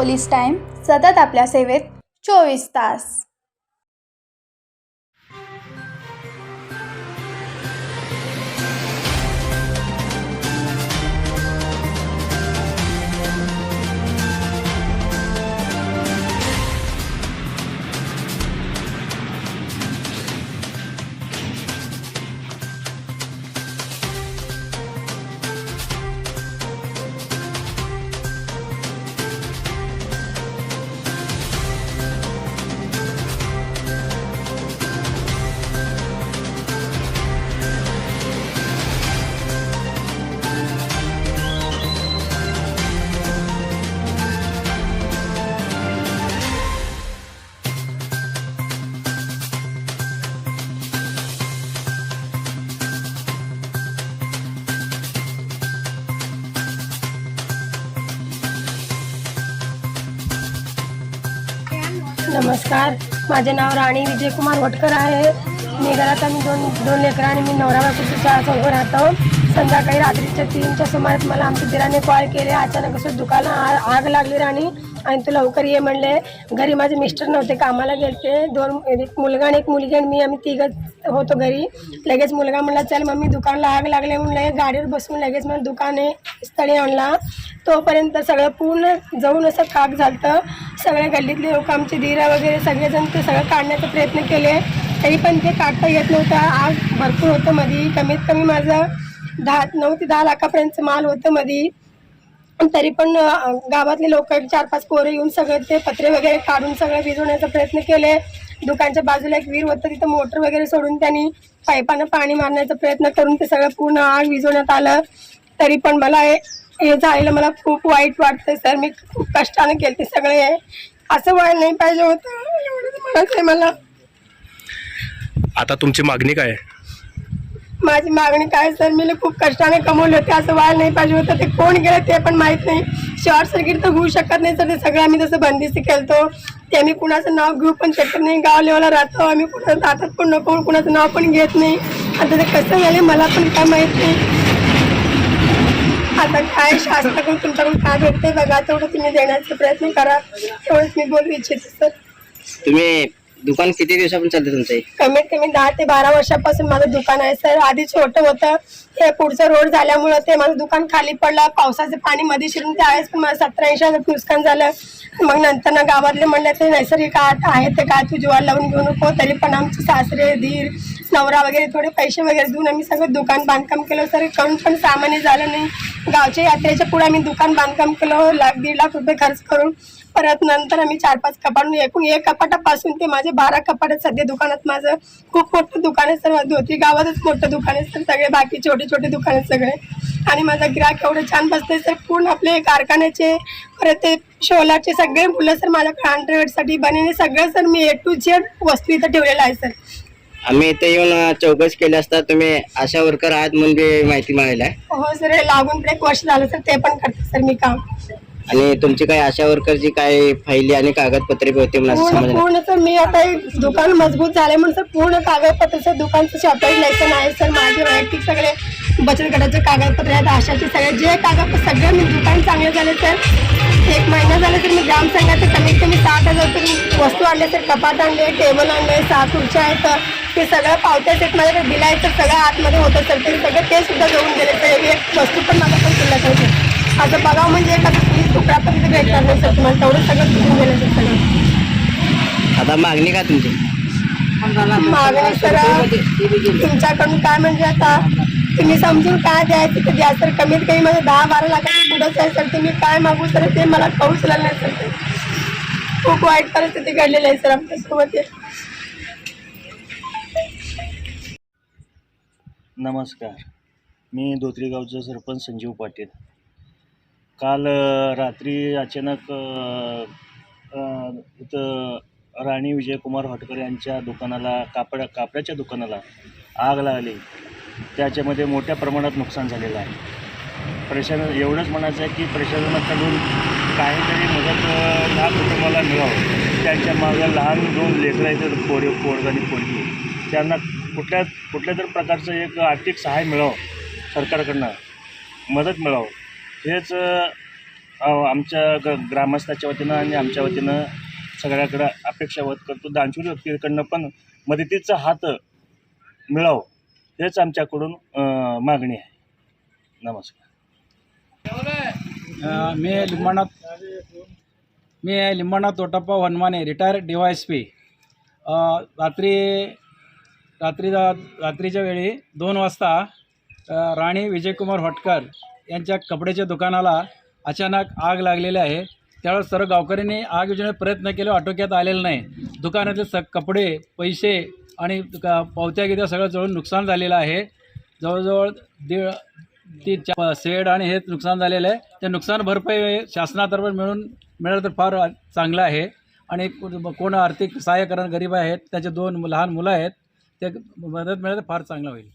Police time सतत आपल्या सेवेत चोवीस तास. नमस्कार. माझे नाव राणी विजयकुमार वटकर आहे. मी घरात आम्ही दोन दोन लेकरं आणि मी नवरा बायकोच्या चार राहतो. संध्याकाळी रात्रीच्या तीनच्या सुमारास मला आमच्या दिराने कॉल केले. अचानक असं दुकाना आ- आग लागली राणी. आणि तू लवकर ये म्हणले. घरी माझे मिस्टर नव्हते कामाला गेले दोन एक मुलगा आणि एक मुलगी आणि मी आम्ही तिघं होतो घरी. लगेच मुलगा म्हणला चल मम्मी दुकानला आग लागले म्हणून गाडीवर बसून लगेच मला दुकाने स्थळी आणला. तोपर्यंत सगळं पूर्ण जाऊन असं काक झालं सगळ्या गल्लीतले लोक आमचे धीरा वगैरे सगळेजण ते सगळं काढण्याचा प्रयत्न केले. तरी पण ते काढता येत नव्हतं. आग भरपूर होतं मधी. कमीत कमी माझं दहा नऊ ते दहा लाखापर्यंतचं माल होतं मधी. पण तरी पण गावातले लोक चार पाच पोरं येऊन सगळं ते पत्रे वगैरे काढून सगळं विझवण्याचा प्रयत्न केले. दुकानच्या बाजूला एक वीर होतं तिथं मोटर वगैरे सोडून त्यांनी पाईपानं पाणी मारण्याचा प्रयत्न करून ते सगळं पूर्ण आग विझवण्यात आलं. तरी पण मला हे हे झालेलं मला खूप वाईट वाटतंय सर. मी खूप कष्टानं केले सगळे. असं व्हायला नाही पाहिजे होतं. एवढंच आहे मला. आता तुमची मागणी काय आहे? माझी मागणी काय सर? मी खूप कष्टाने कमवले होते. असं व्हायला नाही पाहिजे होतं. ते कोण गेलं ते पण माहीत नाही. शॉर्ट सर्किट तर होऊ शकत नाही सर. ते सगळं आम्ही तसं बंदिस्ती केलतो ते आम्ही कुणाचं नाव घेऊ पण शकत नाही. गाव लेवलला राहतो. आम्ही कुणाचं हातात पण नको कुणाचं नाव पण घेत नाही. आता ते कसं झालं मला पण काय माहीत नाही. आता काय शासनाकडून तुमच्याकडून काय भेटते बघा. तेवढं तुम्ही देण्याचा प्रयत्न करा. तेवढंच मी बोलू इच्छिते सर. तुम्ही दुकान किती दिवसापासून चालतं तुमचं? हे? कमीत कमी दहा ते बारा वर्षापासून माझं दुकान आहे सर. आधी छोटं होतं. हे पुढचं रोड झाल्यामुळं ते माझं दुकान खाली पडलं. पावसाचं पाणी मध्ये शिरून त्यावेळेस पण मला सतरा ऐंशी हजार नुकसान झालं. मग नंतर ना गावातले म्हणलं ते नैसर्गिक आत आहे ते काय तू जीवाला लावून घेऊ नको तरी पण आमचे सासरे धीर नवरा वगैरे थोडे पैसे वगैरे देऊन आम्ही सगळं दुकान बांधकाम केलं. सर करून पण सामान्य झालं नाही. गावच्या यात्रेच्या पुढे आम्ही दुकान बांधकाम केलं. लाख दीड लाख रुपये खर्च करून परत नंतर आम्ही चार पाच कपाट एकूण एक कपाटापासून ते माझे बारा कपाट सध्या दुकानात माझं खूप मोठं दुकान आहे. सर धोती गावातच मोठं दुकान आहे. सर सगळे बाकी छोटे छोटे दुकान आहेत सगळे. आणि माझा गिराक एवढं छान बसते सर पूर्ण आपले कारखान्याचे परत ते शोलाचे सगळे मुलं सर माझ्याकडे हंड्रेडसाठी बनेने सगळं सर मी ए टू झेड वस्तू इथं ठेवलेलं आहे सर. आम्ही इथे येऊन चौकशी केली असता तुम्ही आशा वर्कर आहात म्हणजे माहिती मिळाली आहे. हो सर हे लागून पण एक वर्ष झालं सर ते पण करते सर मी काम. आणि तुमची काही आशा वर्करची काय फायली आणि कागदपत्रे होते असं पूर्ण समजलं. पूर्ण सर मी आता दुकान मजबूत झाले म्हणून सर पूर्ण कागदपत्र सर दुकानचं शॉपेज लायसन आहे सर माझे वैयक्तिक सगळे बचत गटाचे कागदपत्र आहेत. आशाचे सगळे जे कागदपत्र सगळे मी दुकान चांगले झाले सर. एक महिना झाला तर मी ग्रामसंघाचे कमीत कमी साठ हजार रुपये वस्तू आणले सर. कपाट आणले टेबल आणले सहा खुर्च्या आहेत. ते सगळं पावत्या सेट माझ्याकडे बिल आहे तर सगळं आतमध्ये होतं सर. ते सगळं ते सुद्धा घेऊन गेले सर. एक वस्तू पण माझा पण शिल्लक सर. असं बघावं म्हणजे एखादा वीस तुकडा पण तिथे भेटणार नाही सर. तुम्हाला तेवढं सगळं घेऊन गेलं सर. सगळं. आता मागणी का तुमची? मागणी सर तुमच्याकडून काय म्हणजे आता? तुम्ही समजून काय द्यायचं? ते द्या सर कमीत कमी म्हणजे दहा बारा लाखाचं पुढंच आहे सर तुम्ही काय मागू सर? ते मला कळूच लागलं नाही सर. ते. खूप वाईट परिस्थिती घडलेली आहे सर आमच्यासोबत. नमस्कार. मी धोत्रीगावचं सरपंच संजीव पाटील. काल रात्री अचानक इथं राणी विजयकुमार हटकर यांच्या दुकानाला कापड कापडाच्या दुकानाला आग लागली. त्याच्यामध्ये मोठ्या प्रमाणात नुकसान झालेलं आहे. प्रशासन एवढंच म्हणायचं आहे की प्रशासनाकडून काहीतरी मदत अ, ह्या कुटुंबाला मिळावं. त्यांच्या मागं लहान दोन लेकरं आहेत पोर पोरग आणि पोरगी. त्यांना कुठल्या कुठल्या तर प्रकारचं एक आर्थिक सहाय्य मिळावं सरकारकडनं मदत मिळावं. हेच आमच्या ग ग्रामस्थाच्या वतीनं आणि आमच्या वतीनं सगळ्याकडं अपेक्षा वत करतो. दानशूर व्यक्तीकडनं पण मदतीचा हात मिळावं. हेच आमच्याकडून मागणी आहे. नमस्कार. मी लिंबाणात मी Limbana Totappa Vanmane retired D Y S P रात्री रात्री रात्रीच्या वेळी दोन वाजता राणी विजयकुमार होटकर यांच्या कपड्याच्या दुकानाला अचानक आग लागलेली आहे. त्यावेळेस सर्व गावकऱ्यांनी आग विझवण्याचा प्रयत्न केले आटोक्यात आलेलं नाही. दुकानातले स कपडे पैसे आणि का पावत्या गिद्या सगळं जळून नुकसान झालेलं आहे. जवळजवळ दीड ती सेड शेड आणि हे नुकसान झालेलं आहे. ते नुकसान भरपाई शासनातर्फे मिळून मिळालं तर फार चांगलं आहे. आणि कोण आर्थिक सहाय्य करणारे गरीब आहेत त्याचे दोन लहान मुलं आहेत ते मदत मिळालं तर फार चांगलं होईल.